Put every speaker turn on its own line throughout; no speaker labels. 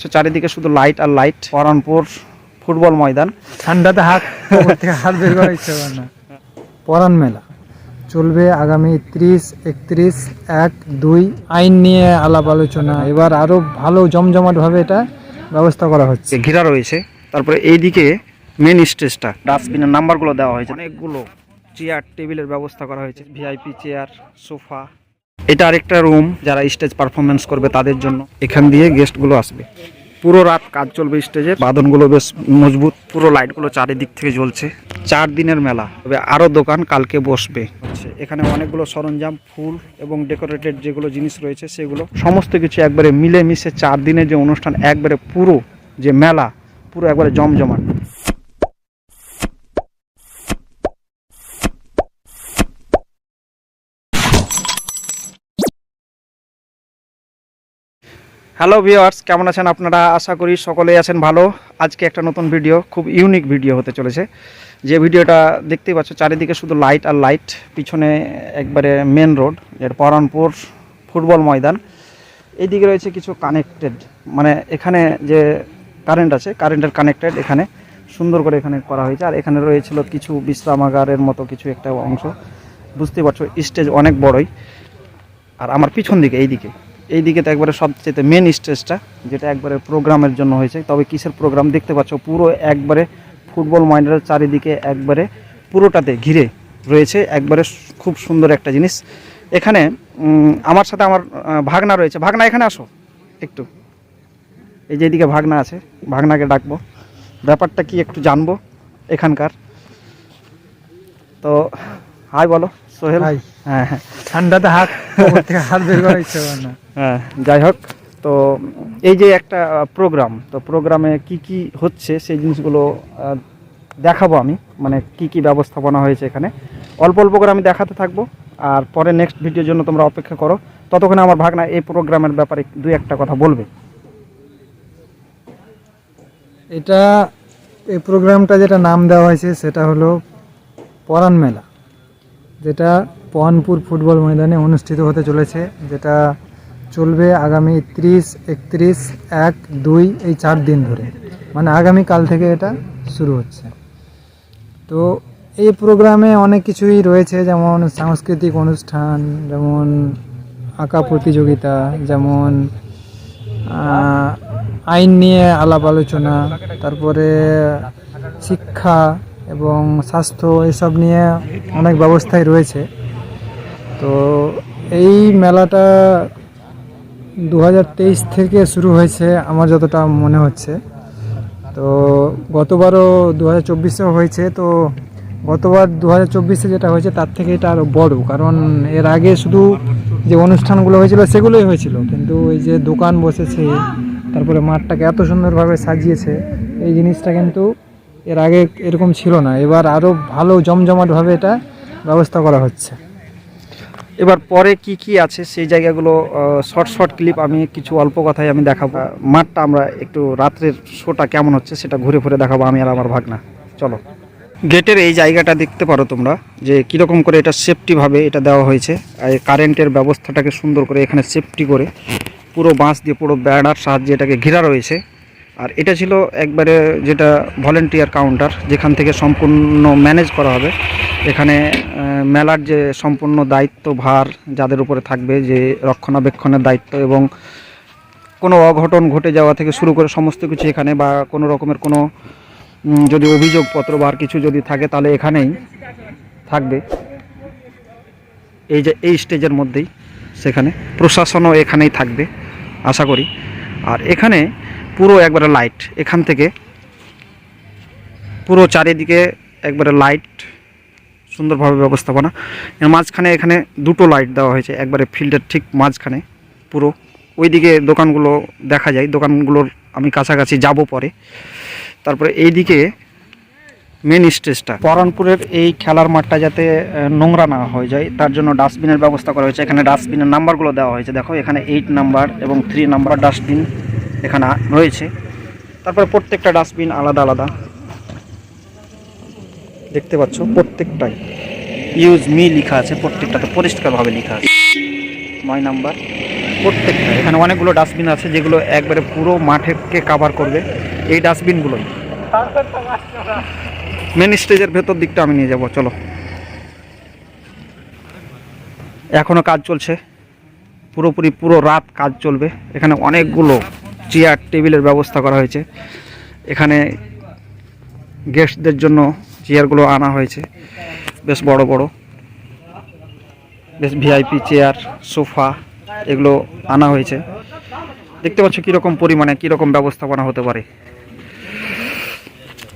পাচ্ছ চারিদিকে শুধু লাইট আর লাইট পরানপুর ফুটবল ময়দান।
ঠান্ডাতে হাত থেকে হাত বের করার ইচ্ছে করে না। পরাণ মেলা। চলবে আগামী ত্রিশ একত্রিশ এক দুই। আইন নিয়ে আলাপ আলোচনা। এবার আরও ভালো জমজমাটভাবে এটা ব্যবস্থা করা হচ্ছে।
ঘেরা রয়েছে তারপরে এইদিকে মেন স্টেজটা ডাস্টবিনের নাম্বারগুলো দেওয়া হয়েছে। অনেকগুলো চেয়ার টেবিলের ব্যবস্থা করা হয়েছে। ভিআইপি চেয়ার সোফা এটা আরেকটা রুম যারা স্টেজ পারফরমেন্স করবে তাদের জন্য। এখান দিয়ে গেস্টগুলো আসবে। পুরো রাত কাজ চলবে স্টেজের বাদনগুলো বেশ মজবুত। পুরো লাইটগুলো চারিদিক থেকে জ্বলছে। চার দিনের মেলা। তবে আরও দোকান কালকে বসবে। এখানে অনেকগুলো সরঞ্জাম, ফুল এবং ডেকোরেটেড যেগুলো জিনিস রয়েছে সেগুলো। সমস্ত কিছু একবারে মিলেমিশে চার দিনের যে অনুষ্ঠান, একবারে পুরো যে মেলা, পুরো একবারে জমজমাট। হ্যালো ভিওয়ার্স কেমন আছেন আপনারা? আশা করি সকলেই আছেন ভালো। আজকে একটা নতুন ভিডিও, খুব ইউনিক ভিডিও হতে চলেছে। যে ভিডিওটা দেখতেই পাচ্ছ, চারিদিকে শুধু লাইট আর লাইট, পিছনে একবারে মেন রোডের পরানপুর ফুটবল ময়দান। এইদিকে রয়েছে কিছু কানেক্টেড মানে এখানে যে কারেন্ট আছে কারেন্টের কানেক্টেড এখানে, সুন্দর করে এখানে করা হয়েছে। আর এখানে রয়েছিল কিছু বিশ্রামাগারের মতো কিছু একটা অংশ। বুঝতেই পারছ স্টেজ অনেক বড়ই। আর আমার পিছন দিকে, এইদিকে। এই দিকে তো একবারে সবচেয়ে মেন স্টেজটা যেটা একবারে প্রোগ্রামের জন্য হয়েছে। তবে কিসের প্রোগ্রাম দেখতে পাচ্ছ, পুরো একবারে ফুটবল মাইন্ডের চারিদিকে একবারে পুরোটাতে ঘিরে রয়েছে, একবারে খুব সুন্দর একটা জিনিস। এখানে আমার সাথে আমার ভাগনা রয়েছে। ভাগনা, এখানে আসো একটু। এই যে এদিকে ভাগনা আছে, ভাগনাকে ডাকবো। ব্যাপারটা কি একটু জানব এখানকার। তো, হাই বলো। সোহেল?
হাই।
হ্যাঁ হ্যাঁ।
ঠান্ডাতে হাত থেকে হাত বের করার ইচ্ছে করে না।
হ্যাঁ যাই হোক তো এই যে একটা প্রোগ্রাম তো প্রোগ্রামে কি কি হচ্ছে সেই জিনিসগুলো দেখাবো আমি মানে কি কি ব্যবস্থাপনা হয়েছে এখানে। অল্প অল্প করে আমি দেখাতে থাকব আর পরে নেক্সট ভিডিওর জন্য তোমরা অপেক্ষা করো। ততক্ষণে আমার ভাগনা এই প্রোগ্রামের ব্যাপারে দু একটা কথা বলবে।
এটা এই প্রোগ্রামটা যেটা নাম দেওয়া হয়েছে সেটা হলো পরাণ মেলা। যেটা পহানপুর ফুটবল ময়দানে অনুষ্ঠিত হতে চলেছে, যেটা চলবে আগামী ত্রিশ, একত্রিশ, এক, দুই, এই চার দিন ধরে। মানে আগামী কাল থেকে এটা শুরু হচ্ছে। তো এই প্রোগ্রামে অনেক কিছুই রয়েছে, যেমন সাংস্কৃতিক অনুষ্ঠান, যেমন আঁকা প্রতিযোগিতা, যেমন আইন নিয়ে আলাপ আলোচনা, তারপরে শিক্ষা এবং স্বাস্থ্য এসব নিয়ে অনেক ব্যবস্থাই রয়েছে। তো এই মেলাটা দু হাজার তেইশ থেকে শুরু হয়েছে আমার যতটা মনে হচ্ছে। তো গতবারও দু হাজার হয়েছে, তো গতবার দু হাজার যেটা হয়েছে তার থেকে এটা আরও বড়, কারণ এর আগে শুধু যে অনুষ্ঠানগুলো হয়েছিল সেগুলোই হয়েছিল, কিন্তু এই যে দোকান বসেছে, তারপরে মাঠটাকে এত সুন্দরভাবে সাজিয়েছে, এই জিনিসটা কিন্তু এর আগে এরকম ছিল না। এবার আরও ভালো জমজমাটভাবে এটা ব্যবস্থা করা হচ্ছে।
এবার পরে কি কি আছে সেই জায়গাগুলো শর্ট শর্ট ক্লিপ আমি কিছু অল্প কথাই আমি দেখাবো। মাঠটা আমরা একটু রাত্রের শোটা কেমন হচ্ছে সেটা ঘুরে ঘুরে দেখাবো আমি আর আমার ভাগনা। চলো। গেটের এই জায়গাটা দেখতে পারো তোমরা, যে কীরকম করে এটা সেফটিভাবে এটা দেওয়া হয়েছে। আর কারেন্টের ব্যবস্থাটাকে সুন্দর করে এখানে সেফটি করে পুরো বাঁশ দিয়ে পুরো বেড়ার সাহায্যে এটাকে ঘেরা রয়েছে। আর এটা ছিল একবারে যেটা ভলেন্টিয়ার কাউন্টার যেখান থেকে সম্পূর্ণ ম্যানেজ করা হবে। এখানে মেলার যে সম্পূর্ণ দায়িত্ব ভার যাদের উপরে থাকবে, যে রক্ষণাবেক্ষণের দায়িত্ব এবং কোনো অঘটন ঘটে যাওয়া থেকে শুরু করে সমস্ত কিছু এখানে বা কোনো রকমের কোনো যদি অভিযোগপত্র বা কিছু যদি থাকে, তাহলে এখানেই থাকবে। এই যে, এই স্টেজের মধ্যেই সেখানে প্রশাসনও এখানেই থাকবে, আশা করি। আর এখানে পুরো একবারে লাইট এখান থেকে পুরো চারিদিকে একবারে লাইট সুন্দরভাবে ব্যবস্থাপনা। এর মাঝখানে এখানে দুটো লাইট দেওয়া হয়েছে, একবারে ফিল্ডের ঠিক মাঝখানে পুরো। ওইদিকে দোকানগুলো দেখা যায়, দোকানগুলোর আমি কাছাকাছি যাব পরে। তারপরে এইদিকে মেন স্টেজটা পরানপুরের এই খেলার মাঠটা যাতে নোংরা না হয়ে যায়, তার জন্য ডাস্টবিনের ব্যবস্থা করা হয়েছে। এখানে ডাস্টবিনের নাম্বারগুলো দেওয়া হয়েছে। দেখো, এখানে এইট নাম্বার এবং থ্রি নাম্বার ডাস্টবিন এখানে রয়েছে। তারপরে প্রত্যেকটা ডাস্টবিন আলাদা আলাদা। দেখতে পাচ্ছ প্রত্যেকটাই। ইউজ মি লেখা আছে প্রত্যেকটাতে পরিষ্কারভাবে লেখা আছে। নয় নাম্বার, প্রত্যেকটা। এখানে অনেকগুলো ডাস্টবিন আছে যেগুলো একবারে পুরো মাঠেকে কাভার করবে। এই ডাস্টবিনগুলোই। মেন স্টেজের ভেতর দিকটা আমি নিয়ে যাব, চলো। এখনও কাজ চলছে। পুরোপুরি পুরো রাত কাজ চলবে। এখানে অনেকগুলো চেয়ার, টেবিলের ব্যবস্থা করা হয়েছে। এখানে গেস্টদের জন্য চেয়ারগুলো আনা হয়েছে। বেশ বড় বড়। বেশ ভিআইপি চেয়ার, সোফা এগুলো আনা হয়েছে। দেখতে পাচ্ছ কীরকম পরিমাণে, কীরকম ব্যবস্থাপনা হতে পারে।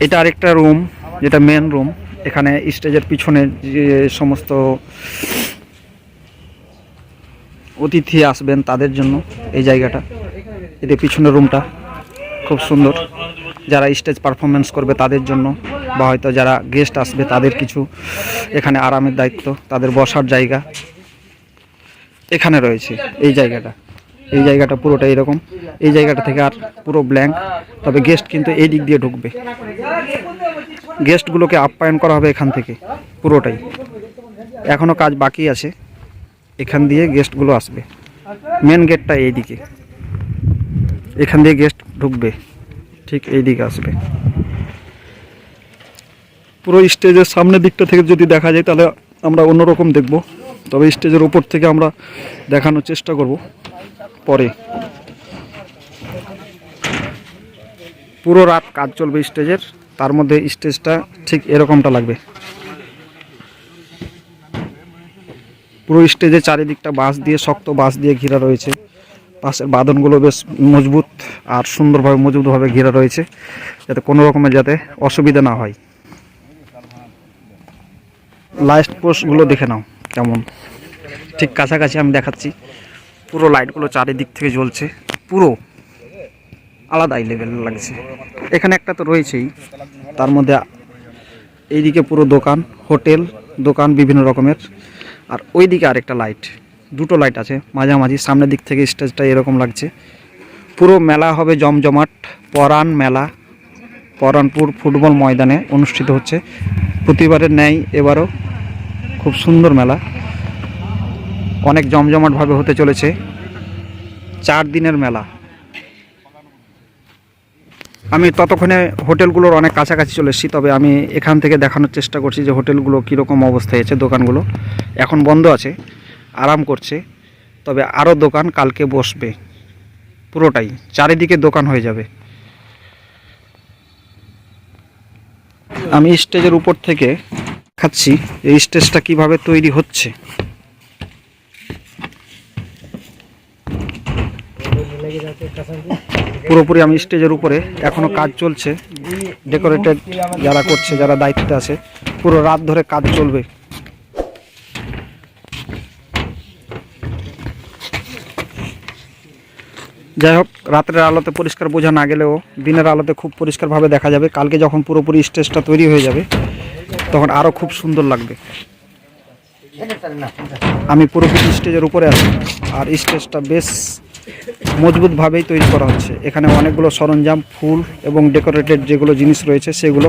এটা আরেকটা রুম, যেটা মেন রুম এখানে স্টেজের পিছনে যে সমস্ত অতিথি আসবেন তাদের জন্য এই জায়গাটা। এদের পিছনের রুমটা খুব সুন্দর। যারা স্টেজ পারফরমেন্স করবে তাদের জন্য, বা হয়তো যারা গেস্ট আসবে তাদের কিছু এখানে আরামের দায়িত্ব, তাদের বসার জায়গা এখানে রয়েছে এই জায়গাটা। এই জায়গাটা পুরোটা এরকম। এই জায়গাটা থেকে আর পুরো ব্ল্যাঙ্ক তবে গেস্ট কিন্তু এই দিক দিয়ে ঢুকবে। গেস্টগুলোকে আপ্যায়ন করা হবে এখান থেকে, পুরোটাই। এখনও কাজ বাকি আছে, এখান দিয়ে গেস্টগুলো আসবে। মেন গেটটা এই দিকে এখান দিয়ে গেস্ট ঢুকবে, ঠিক এই দিকে আসবে। পুরো স্টেজের সামনের দিকটা থেকে যদি দেখা যায় তাহলে আমরা অন্যরকম দেখব, তবে স্টেজের উপর থেকে আমরা দেখানোর চেষ্টা করব পরে। পুরো রাত কাজ চলবে স্টেজের, তার মধ্যে স্টেজটা ঠিক এরকমটা লাগবে। পুরো স্টেজে চারিদিকটা বাঁশ দিয়ে, শক্ত বাঁশ দিয়ে ঘেরা রয়েছে। পাশের বাঁধনগুলো বেশ মজবুত আর সুন্দরভাবে মজবুতভাবে ঘেরা রয়েছে, যাতে কোনো রকমের যাতে অসুবিধা না হয়। লাইট পোস্টগুলো দেখে নাও, কেমন। ঠিক কাছাকাছি আমি দেখাচ্ছি, পুরো লাইটগুলো চারিদিক থেকে জ্বলছে, পুরো আলাদাই লেভেল লাগছে। এখানে একটা তো রয়েছেই, তার মধ্যে এইদিকে পুরো দোকান, হোটেল, দোকান বিভিন্ন রকমের, আর ওইদিকে আরেকটা লাইট দুটো লাইট আছে, মাঝামাঝি, সামনের দিক থেকে স্টেজটা এরকম লাগছে। পুরো মেলা হবে জমজমাট, পরাণ মেলা পরানপুর ফুটবল ময়দানে অনুষ্ঠিত হচ্ছে। প্রতিবারের ন্যায় এবারও খুব সুন্দর মেলা। অনেক জমজমাটভাবে হতে চলেছে। চার দিনের মেলা। আমি ততক্ষণে হোটেলগুলোর অনেক কাছাকাছি চলে এসেছি, তবে আমি এখান থেকে দেখানোর চেষ্টা করছি যে হোটেলগুলো কীরকম অবস্থায় আছে, দোকানগুলো। এখন বন্ধ আছে। আরাম করছে, তবে আরও দোকান কালকে বসবে। পুরোটাই, চারিদিকে দোকান হয়ে যাবে। আমি স্টেজের উপর থেকে দেখাচ্ছি এই স্টেজটা কীভাবে তৈরি হচ্ছে। পুরোপুরি আমি স্টেজের উপরে এখনও কাজ চলছে। ডেকোরেটেড যারা করছে, যারা দায়িত্বে আছে, পুরো রাত ধরে কাজ চলবে। যাই হোক, রাতের আলোতে পরিষ্কার বোঝা না গেলেও দিনের আলোতে খুব পরিষ্কারভাবে দেখা যাবে। কালকে যখন পুরোপুরি স্টেজটা তৈরি হয়ে যাবে, তখন আরও খুব সুন্দর লাগবে। আমি পুরোপুরি স্টেজের উপরে আছি, আর স্টেজটা বেশ মজবুতভাবেই তৈরি করা হচ্ছে। এখানে অনেকগুলো সরঞ্জাম, ফুল এবং ডেকোরেটেড যেগুলো জিনিস রয়েছে, সেগুলো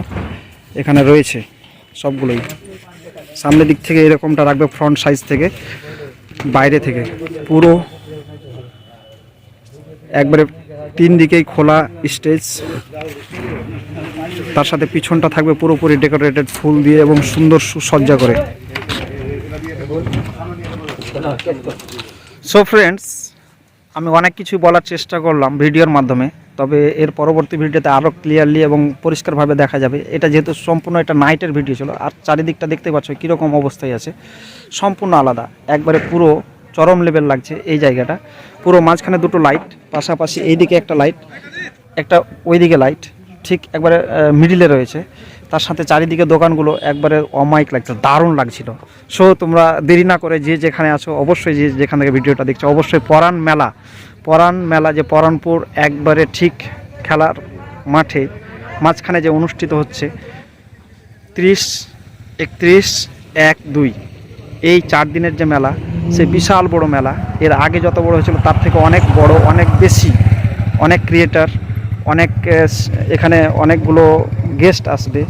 এখানে রয়েছে, সবগুলোই। সামনের দিক থেকে এরকমটা রাখবে, ফ্রন্ট সাইজ থেকে, বাইরে থেকে। পুরো একবারে তিন দিকেই খোলা স্টেজ। তার সাথে পিছনটা থাকবে পুরোপুরি ডেকোরেটেড ফুল দিয়ে এবং সুন্দর সজ্জা করে। সো ফ্রেন্ডস আমি অনেক কিছু বলার চেষ্টা করলাম ভিডিওর মাধ্যমে, তবে এর পরবর্তী ভিডিওতে আরও ক্লিয়ারলি এবং পরিষ্কারভাবে দেখা যাবে। এটা যেহেতু সম্পূর্ণ একটা নাইটের ভিডিও ছিল, আর চারিদিকটা দেখতে পাচ্ছ কীরকম অবস্থায় আছে, সম্পূর্ণ আলাদা। একবারে পুরো চরম লেভেল লাগছে এই জায়গাটা। পুরো মাঝখানে দুটো লাইট পাশাপাশি এইদিকে একটা লাইট একটা ওইদিকে লাইট ঠিক একবারে মিডিলে রয়েছে। তার সাথে চারিদিকে দোকানগুলো একবারে অমাইক লাগছে, দারুণ লাগছিল। সো তোমরা দেরি না করে যে যেখানে আছো, অবশ্যই যে যেখান থেকে ভিডিওটা দেখছ, অবশ্যই পরাণ মেলা পরাণ মেলা যে পরাণপুর একবারে ঠিক খেলার মাঠে, মাঝখানে যে অনুষ্ঠিত হচ্ছে, ত্রিশ, একত্রিশ, এক, দুই। এই চার দিনের যে মেলা সে বিশাল বড় মেলা। এর আগে যত বড় হয়েছিল, তার থেকে অনেক বড়, অনেক বেশি, অনেক ক্রিয়েটার অনেক এখানে অনেকগুলো গেস্ট আসবে।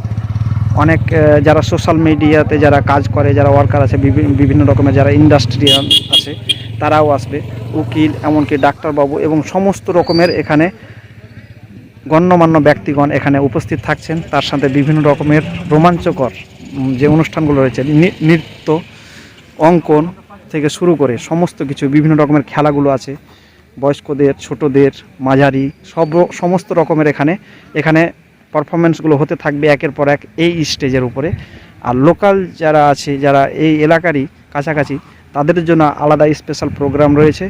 অনেক যারা সোশ্যাল মিডিয়াতে যারা কাজ করে, যারা ওয়ার্কার আছে, বিভি- বিভিন্ন রকমের যারা ইন্ডাস্ট্রিয়াল আছে, তারাও আসবে। উকিল, এমনকি ডাক্তারবাবু এবং সমস্ত রকমের এখানে গণ্যমান্য ব্যক্তিগণ এখানে উপস্থিত থাকছেন। তার সাথে বিভিন্ন রকমের রোমাঞ্চকর যে অনুষ্ঠানগুলো রয়েছে নৃত্য, অঙ্কন থেকে শুরু করে সমস্ত কিছু, বিভিন্ন রকমের খেলাগুলো আছে। বয়স্কদের, ছোটদের, মাঝারি, সব সমস্ত রকমের এখানে এখানে পারফরমেন্সগুলো হতে থাকবে একের পর এক এই স্টেজের উপরে। আর লোকাল যারা আছে, যারা এই এলাকারই কাছাকাছি, তাদের জন্য আলাদা স্পেশাল প্রোগ্রাম রয়েছে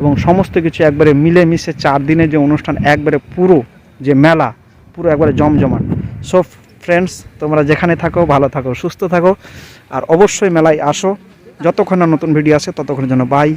এবং সমস্ত কিছু একবারে মিলেমিশে চার দিনের যে অনুষ্ঠান, একবারে পুরো যে মেলা, পুরো একবারে জমজমাট। সব ফ্রেন্ডস তোমরা যেখানে থাকো, ভালো থাকো, সুস্থ থাকো। আর অবশ্যই মেলায় আসো। যতক্ষণ না নতুন ভিডিও আসে ততক্ষণের জন্য বাই